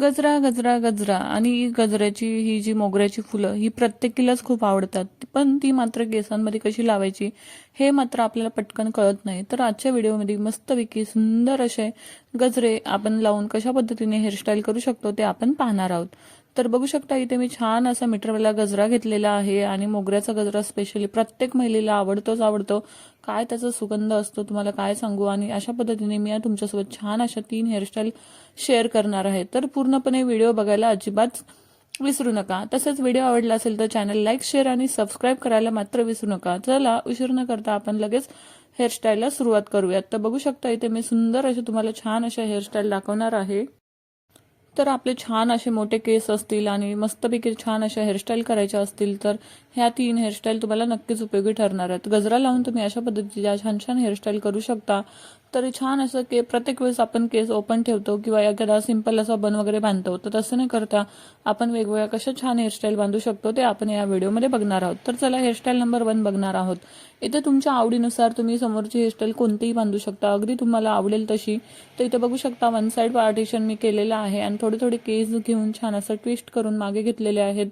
गजरा गजरा गजरा आणि गजऱ्याची ही जी मोगऱ्याची फुलं ही प्रत्येकीलाच खूप आवडतात. पण ती मात्र केसांमध्ये कशी लावायची हे मात्र आपल्याला पटकन कळत नाही. तर आजच्या व्हिडिओमध्ये मस्तपैकी सुंदर असे गजरे आपण लावून कशा पद्धतीने हेअरस्टाईल करू शकतो ते आपण पाहणार आहोत. तर बघू शकता इथे मी छान असा मीटरवाला गजरा घेतलेला आहे आणि मोगऱ्याचा गजरा स्पेशली प्रत्येक महिलेला आवडतोच आवडतो. काय त्याचा सुगंध असतो तुम्हाला काय सांगू? आणि अशा पद्धतीने मी तुमच्यासोबत छान अशा तीन हेअरस्टाईल शेअर करणार आहे. तर पूर्णपणे व्हिडिओ बघायला अजिबात विसरू नका. तसेच व्हिडिओ आवडला असेल तर चॅनल लाईक शेअर आणि सबस्क्राईब करायला मात्र विसरू नका. चला उशीर न करता आपण लगेच हेअरस्टाईलला सुरुवात करूयात. तर बघू शकता इथे मी सुंदर असे तुम्हाला छान अशा हेअरस्टाईल दाखवणार आहे. तर आपले छान असे मोठे केस असतील आणि मस्तपैकी छान अशा हेअरस्टाईल करायच्या असतील तर ह्या तीन हेअरस्टाईल तुम्हाला नक्कीच उपयोगी ठरणार आहेत. गजरा लावून तुम्ही अशा पद्धतीच्या छान छान हेअरस्टाईल करू शकता. तरी छान असं के प्रत्येक वेळेस आपण केस ओपन ठेवतो किंवा एखादा सिंपल असा बन वगैरे बांधतो. तर तसं न करता आपण वेगवेगळ्या कशा छान हेअरस्टाईल बांधू शकतो ते आपण या व्हिडिओमध्ये बघणार आहोत. तर चला हेअरस्टाईल नंबर वन बघणार आहोत. इथे तुमच्या आवडीनुसार तुम्ही समोरची हेअरस्टाईल कोणतीही बांधू शकता. अगदी तुम्हाला आवडेल तशी. तर इथे बघू शकता वन साईड पार्टिशन मी केलेलं आहे आणि थोडे थोडे केस घेऊन छान असं ट्विस्ट करून मागे घेतलेले आहेत.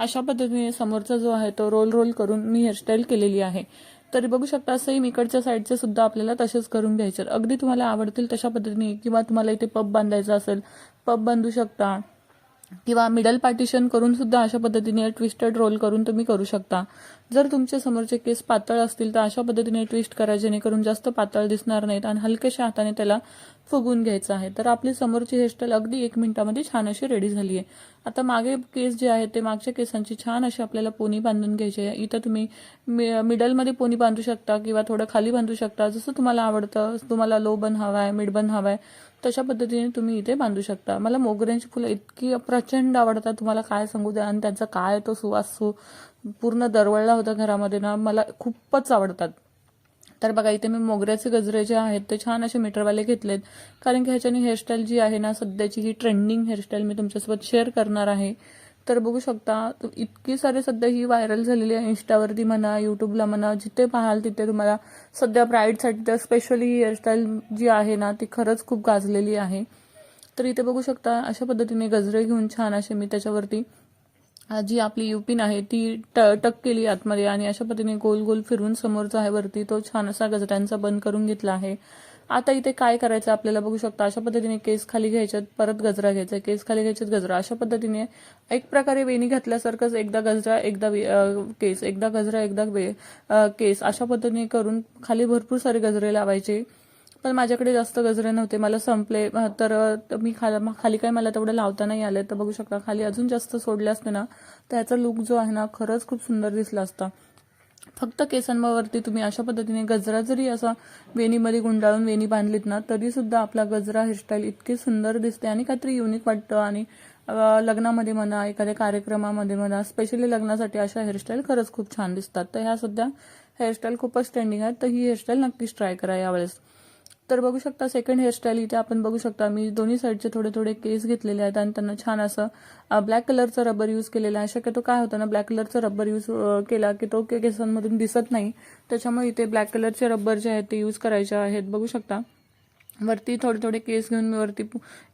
अशा पद्धतीने समोरचा जो आहे तो रोल रोल करून मी हेअरस्टाईल केलेली आहे. तरी बघू शकता सेम इकडच्या साईडचे सुद्धा आपल्याला तसेच करून घ्यायचे अगदी तुम्हाला आवडतील तशा पद्धतीने किंवा तुम्हाला इथे पब बांधायचा असेल पब बांधू शकता. किंवा मिडल पार्टिशन करून सुद्धा अशा पद्धतीने ट्विस्टेड रोल करून तुम्ही करू शकता. जर तुमच्या समोरचे केस पातळ असतील तर अशा पद्धतीने ट्विस्ट करा जेणेकरून जास्त पातळ दिसणार नाहीत आणि हलक्याशा हाताने त्याला फुगून घ्यायचं आहे. तर आपली समोरची हेअरस्टाईल अगदी एक मिनिटामध्ये छान अशी रेडी झाली आहे आता मागे केस जे आहेत ते मागच्या केसांची छान अशी आपल्याला पोनी बांधून घ्यायची आहे. इथं तुम्ही मिडलमध्ये पोनी बांधू शकता किंवा थोडं खाली बांधू शकता. जसं तुम्हाला आवडतं तुम्हाला लो बन हवा आहे मिड बन हवा आहे तशा पद्धतीने तुम्ही इथे बांधू शकता. मला मोगऱ्यांची फुलं इतकी प्रचंड आवडतात. तुम्हाला काय सांगू द्या? आणि त्यांचा काय तो सुवास सु पूर्ण दरवळला होता घरामध्ये ना मला खूपच आवडतात. तर बघा इथे मी मोगऱ्याचे गजरे जे आहेत ते छान असे मीटरवाले घेतलेत. कारण की ह्याच्याने हेअरस्टाईल जी आहे ना सध्याची ही ट्रेंडिंग हेअरस्टाईल मी तुमच्यासोबत शेअर करणार आहे. तर बघू शकता इतकी सारी सध्या ही व्हायरल झालेली आहे इन्स्टावरती म्हणा युट्यूबला म्हणा जिथे पाहाल तिथे तुम्हाला सध्या ब्राईडसाठी तर स्पेशली ही हेअरस्टाईल जी आहे ना ती खरंच खूप गाजलेली आहे. तर इथे बघू शकता अशा पद्धतीने गजरे घेऊन छान असे मी त्याच्यावरती जी आपली युपिन आहे ती टक केली आतमध्ये आणि अशा पद्धतीने गोल गोल फिरून समोरचा आहे वरती तो छान असा गजऱ्यांचा बंद करून घेतला आहे. आता इथे काय करायचं आपल्याला बघू शकता? अशा पद्धतीने केस खाली घ्यायच्यात परत गजरा घ्यायचा. केस खाली घ्यायच्यात गजरा. अशा पद्धतीने एक प्रकारे वेणी घातल्यासारखंच एकदा गजरा एकदा केस एकदा गजरा एकदा केस अशा पद्धतीने करून खाली भरपूर सारे गजरे लावायचे. पण माझ्याकडे जास्त गजरे नव्हते. मला संपले. तर मी खाली काय मला तेवढं लावता नाही आलं. तर बघू शकता खाली अजून जास्त सोडले असते ना त्याचा लुक जो आहे ना खरंच खूप सुंदर दिसला असता. फक्त केसांवरती तुम्ही अशा पद्धतीने गजरा जरी असा वेणीमध्ये गुंडाळून वेणी बांधलीत ना तरी सुद्धा आपला गजरा हेअरस्टाईल इतकी सुंदर दिसते आणि काहीतरी युनिक वाटतं आणि लग्नामध्ये म्हणा एखाद्या कार्यक्रमामध्ये म्हणा स्पेशली लग्नासाठी अशा हेअरस्टाईल खरंच खूप छान दिसतात. तर ह्या सध्या हेअरस्टाईल खूपच ट्रेंडिंग आहेत तर ही हेअरस्टाईल नक्कीच ट्राय करा यावेळेस. तर बघू शकता सेकंड हेअरस्टाईल इथे आपण बघू शकता. मी दोन्ही साईडचे थोडे थोडे केस घेतलेले आहेत आणि त्यांना छान असं ब्लॅक कलरचा रबर यूज केलेला आहे. शक्यतो काय होतं ना ब्लॅक कलरचा रबर यूज केला की तो केसांमधून दिसत नाही. त्याच्यामुळे इथे ब्लॅक कलरचे रबर जे आहेत ते यूज करायचे आहेत. बघू शकता. वरती थोडे थोडे केस घेऊन मी वरती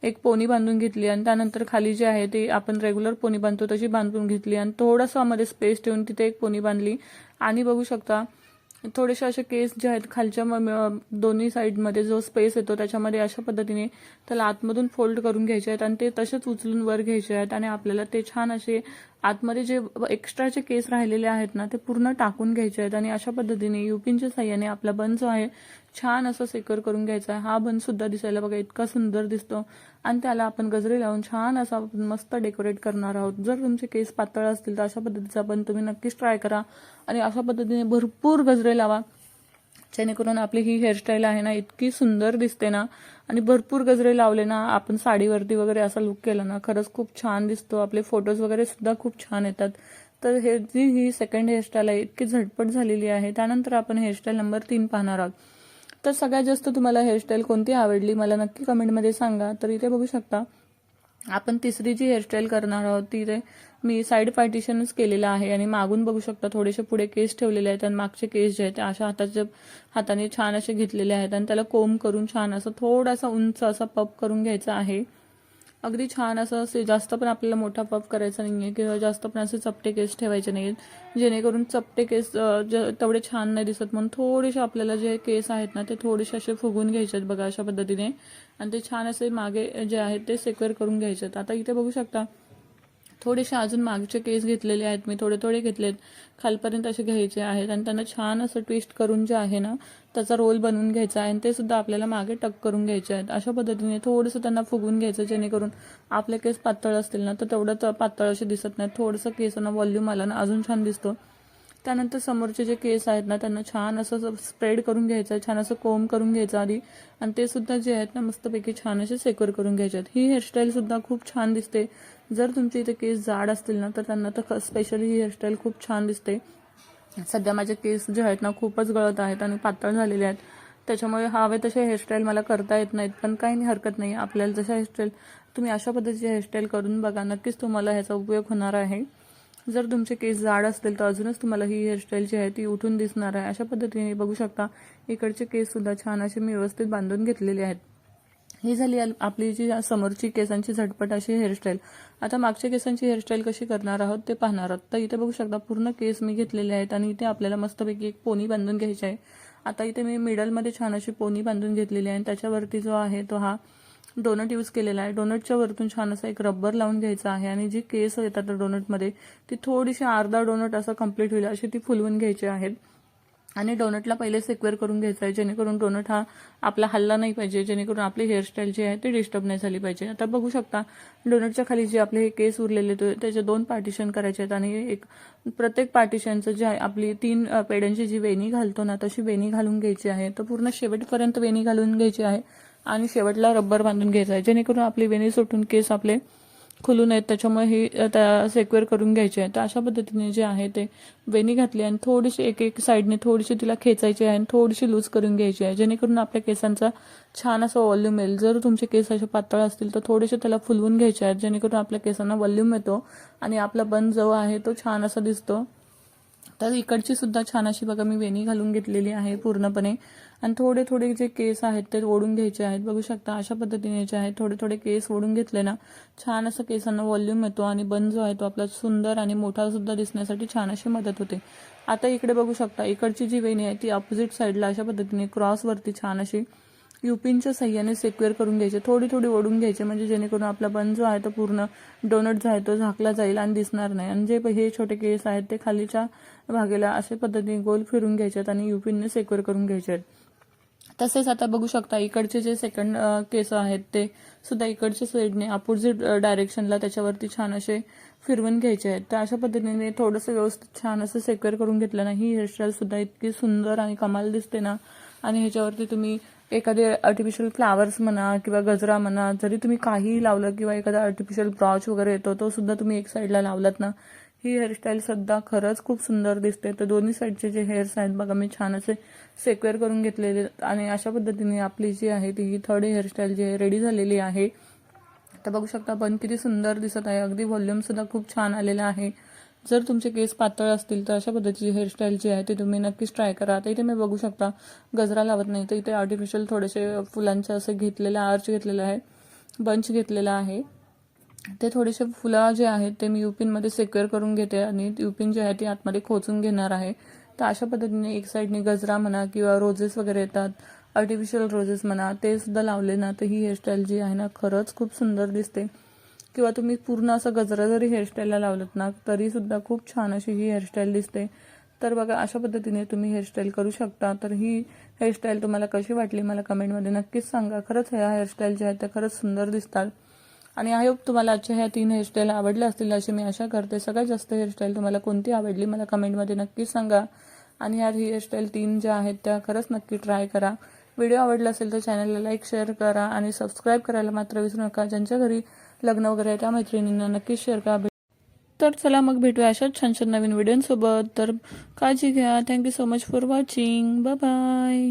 एक पोनी बांधून घेतली आणि त्यानंतर खाली जे आहे ते आपण रेग्युलर पोनी बांधतो तशी बांधून घेतली आणि थोडासा मध्ये स्पेस ठेवून तिथे एक पोनी बांधली. आणि बघू शकता थोडेसे असे केस जे आहेत खालच्या दोन्ही साईडमध्ये जो स्पेस येतो त्याच्यामध्ये अशा पद्धतीने त्याला आतमधून फोल्ड करून घ्यायचे आहेत आणि ते तसेच उचलून वर घ्यायचे आहेत आणि आपल्याला ते छान असे आतमध्ये जे एक्स्ट्राचे केस राहिलेले आहेत ना ते पूर्ण टाकून घ्यायचे आहेत आणि अशा पद्धतीने युपीनच्या साह्याने आपला बन जो आहे छान असं सेकर करून घ्यायचा आहे. हा बन सुद्धा दिसायला बघा इतका सुंदर दिसतो. आणि त्याला आपण गजरे लावून छान असा मस्त डेकोरेट करणार आहोत. जर तुमचे केस पातळ असतील तर अशा पद्धतीचा बन तुम्ही नक्कीच ट्राय करा. आणि अशा पद्धतीने भरपूर गजरे लावा. जेणेकरून आपली ही हेअरस्टाईल आहे ना इतकी सुंदर दिसते ना आणि भरपूर गजरे लावले ना आपण साडीवरती वगैरे असा लुक केला ना खरंच खूप छान दिसतो. आपले फोटोज वगैरे सुद्धा खूप छान येतात. तर हे जी ही सेकंड हेअरस्टाईल आहे इतकी झटपट झालेली आहे. त्यानंतर आपण हेअरस्टाईल नंबर तीन पाहणार आहोत. तर सगळ्यात जास्त तुम्हाला हेअरस्टाईल कोणती आवडली मला नक्की कमेंटमध्ये सांगा. तर इथे बघू शकता आपण तिसरी जी हेअरस्टाईल करणार आहोत ती मी साईड पार्टिशनच केलेलं आहे आणि मागून बघू शकता थोडेसे पुढे केस ठेवलेले आहेत आणि मागचे केस जे आहेत ते अशा हाताच्या हाताने छान असे घेतलेले आहेत आणि त्याला कोंब करून छान असं थोडासा उंच असा पप करून घ्यायचा आहे. अगदी छान असं असे जास्त पण आपल्याला मोठा पप करायचा नाही आहे किंवा जास्त पण असे चपटे केस ठेवायचे नाही आहेत जेणेकरून चपटे केस ज- तेवढे छान नाही दिसत म्हणून थोडेसे आपल्याला जे केस आहेत ना ते थोडेसे असे फुगून घ्यायचे आहेत बघा अशा पद्धतीने. आणि ते छान असे मागे जे आहेत ते सेक्युअर करून घ्यायचे आहेत आता इथे बघू शकता थोडेसे अजून मागचे केस घेतलेले आहेत मी थोडे थोडे घेतलेत. खालपर्यंत असे घ्यायचे आहेत आणि त्यांना छान असं ट्विस्ट करून जे आहे ना त्याचा रोल बनवून घ्यायचा आहे आणि ते सुद्धा आपल्याला मागे टक करून घ्यायचे आहेत. अशा पद्धतीने थोडंसं त्यांना फुगून घ्यायचं जेणेकरून आपले केस पातळ असतील ना तर तेवढं पातळ असे दिसत नाही थोडंसं केसांना व्हॉल्यूम आला ना अजून छान दिसतो. त्यानंतर समोरचे जे केस आहेत ना त्यांना छान असं स्प्रेड करून घ्यायचं आहे छान असं कोंब करून घ्यायचं आधी. आणि ते सुद्धा जे आहेत ना मस्तपैकी छान असे सेकर करून घ्यायचे आहेत. ही हेअरस्टाईल सुद्धा खूप छान दिसते. जर तुमचे इथे केस जाड असतील ना तर त्यांना तर स्पेशली ही हेअरस्टाईल खूप छान दिसते. सध्या माझे केस जे आहेत ना खूपच गळत आहेत आणि पातळ झालेले आहेत. त्याच्यामुळे हवे तसे हेअरस्टाईल मला करता येत नाहीत. पण काही नाही हरकत नाही. आपल्याला जशा हेअरस्टाईल तुम्ही अशा पद्धतीची हेअरस्टाईल करून बघा. नक्कीच तुम्हाला ह्याचा उपयोग होणार आहे. जर तुमचे केस जाड असतील तर अजूनच तुम्हाला ही हेअरस्टाईल जी आहे ती उठून दिसणार आहे. अशा पद्धतीने बघू शकता. इकडचे केस सुद्धा छान असे मी व्यवस्थित बांधून घेतलेले आहेत. ही झाली आपली जी समोरची केसांची झटपट अशी हेअरस्टाईल आता मागच्या केसांची हेअरस्टाईल कशी करणार आहोत ते पाहणार आहोत. तर इथे बघू शकता पूर्ण केस मी घेतलेले आहेत आणि इथे आपल्याला मस्तपैकी एक पोनी बांधून घ्यायची आहे. आता इथे मी मिडलमध्ये छान अशी पोनी बांधून घेतलेली आहे आणि त्याच्यावरती जो आहे तो हा डोनट यूज केलेला आहे. डोनटच्या वरतून छान असा एक रबर लावून घ्यायचा आहे आणि जी केस येतात डोनटमध्ये ती थोडीशी अर्धा डोनट असं कंप्लीट होईल अशी ती फुलवून घ्यायची आहेत. आणि डोनटला पहिले सेक्वेअर करून घ्यायचा आहे जेणेकरून डोनट हा आपला हल्ला नाही पाहिजे जेणेकरून आपली हेअरस्टाईल जी आहे ती डिस्टर्ब नाही झाली पाहिजे. आता बघू शकता डोनटच्या खाली जे आपले हे केस उरलेले आहेत, त्याचे दोन पार्टिशन करायचे आहेत आणि एक प्रत्येक पार्टिशनचं जे आहे आपली तीन पेड्यांची जी वेणी घालतो ना तशी वेणी घालून घ्यायची आहे. तर पूर्ण शेवटपर्यंत वेणी घालून घ्यायची आहे आणि शेवटला रब्बर बांधून घ्यायचा आहे. जेणेकरून आपली वेणी सुटून केस आपले खुलून आहेत त्याच्यामुळे ही त्या सेक्युअर करून घ्यायची आहे तर अशा पद्धतीने जे आहे ते वेणी घातली आणि थोडीशी एक एक साईडने थोडीशी तिला खेचायची आहे आणि थोडीशी लूज करून घ्यायची आहे. जेणेकरून आपल्या केसांचा छान असा वॉल्यूम येईल. जर तुमचे केस असे पातळ असतील तर थोडेसे त्याला फुलवून घ्यायचे आहेत जेणेकरून आपल्या केसांना वॉल्यूम येतो आणि आपला बन जो आहे तो छान असा दिसतो. तर इकडची सुद्धा छान अशी बघा मी वेणी घालून घेतलेली आहे पूर्णपणे. आणि थोडे थोडे जे केस आहेत ते ओढून घ्यायचे आहेत. बघू शकता अशा पद्धतीने जे आहेत थोडे थोडे केस ओढून घेतले ना छान असं केसांना वॉल्यूम येतो आणि बन जो आहे तो आपला सुंदर आणि मोठा सुद्धा दिसण्यासाठी छान अशी मदत होते. आता इकडे बघू शकता इकडची जी वेणी आहे ती अपोजिट साईडला अशा पद्धतीने क्रॉसवरती छान अशी युपिनच्या सहाय्याने सेक्युअर करून घ्यायचे. थोडी थोडी ओढून घ्यायचे म्हणजे जेणेकरून आपला बन जो आहे तो पूर्ण डोनट जो आहे तो झाकला जाईल आणि दिसणार नाही. आणि जे हे छोटे केस आहेत ते खालीच्या भागेला अशा पद्धतीने गोल फिरून घ्यायचे आहेत आणि युपिनने सेक्युअर करून घ्यायचे आहेत तसेच आता बघू शकता इकडचे जे सेकंड केस आहेत ते सुद्धा इकडच्या साईडने अपोजिट डायरेक्शनला त्याच्यावरती छान असे फिरवून घ्यायचे आहेत. तर अशा पद्धतीने थोडंसं व्यवस्थित छान असं सेक्युअर करून घेतलं ना ही हेअरस्टाईल सुद्धा इतकी सुंदर आणि कमाल दिसते ना आणि ह्याच्यावरती तुम्ही एखादे आर्टिफिशियल फ्लावर्स म्हणा किंवा गजरा म्हणा जरी तुम्ही काहीही लावलं किंवा एखादा आर्टिफिशियल ब्रॉच वगैरे येतो तो सुद्धा तुम्ही एक साईडला लावलात ना ही हेअरस्टाईल सुद्धा खरंच खूप सुंदर दिसते. तर दोन्ही साईडचे जे हेअर्स आहेत बघा मी छान असे सेक्वेअर करून घेतलेले आहेत. आणि अशा पद्धतीने आपली जी आहे ती थर्ड हेअरस्टाईल जी आहे रेडी झालेली आहे. तर बघू शकता पण किती सुंदर दिसत आहे. अगदी व्हॉल्यूम सुद्धा खूप छान आलेला आहे. जर तुमचे केस पातळ असतील तर अशा पद्धतीची हेअरस्टाईल जी आहे ती तुम्ही नक्कीच ट्राय करा. आता इथे मी बघू शकता गजरा लावत नाही. तर इथे आर्टिफिशियल थोडेसे फुलांचे असं घेतलेलं आर्च घेतलेलं आहे बंच घेतलेला आहे. ते थोडेसे फुलं जे आहेत ते मी युपिनमध्ये सेक्युअर करून घेते आणि युपिन जे आहे ती आतमध्ये खोचून घेणार आहे. तर अशा पद्धतीने एक साईडने गजरा म्हणा किंवा रोजेस वगैरे येतात आर्टिफिशियल रोजेस म्हणा ते सुद्धा लावले ना तर ही हेअरस्टाईल जी आहे ना खरंच खूप सुंदर दिसते. किंवा तुम्ही पूर्ण असं गजरा जरी हेअरस्टाईलला लावलं ना तरी सुद्धा खूप छान अशी ही हेअरस्टाईल दिसते. तर बघा अशा पद्धतीने तुम्ही हेअरस्टाईल करू शकता. तर ही हेअरस्टाईल तुम्हाला कशी वाटली मला कमेंटमध्ये नक्कीच सांगा. खरंच ह्या हेअरस्टाईल ज्या आहेत त्या खरंच सुंदर दिसतात. आणि आय होप तुम्हाला आजच्या ह्या तीन हेअरस्टाईल आवडल्या असतील अशी मी आशा करते. सगळ्यात जास्त हेअरस्टाईल तुम्हाला कोणती आवडली मला कमेंटमध्ये नक्कीच सांगा. आणि ह्या हेअरस्टाईल तीन ज्या आहेत त्या खरंच नक्की ट्राय करा. व्हिडिओ आवडला असेल तर चॅनलला लाईक शेअर करा. आणि सबस्क्राईब करायला मात्र विसरू नका. ज्यांच्या घरी लग्न वगैरे आहे त्या मैत्रिणींना नक्कीच शेअर करा. तर चला मग भेटूया अशाच छान छान नवीन व्हिडिओसोबत तर काळजी घ्या. Thank you so much for watching bye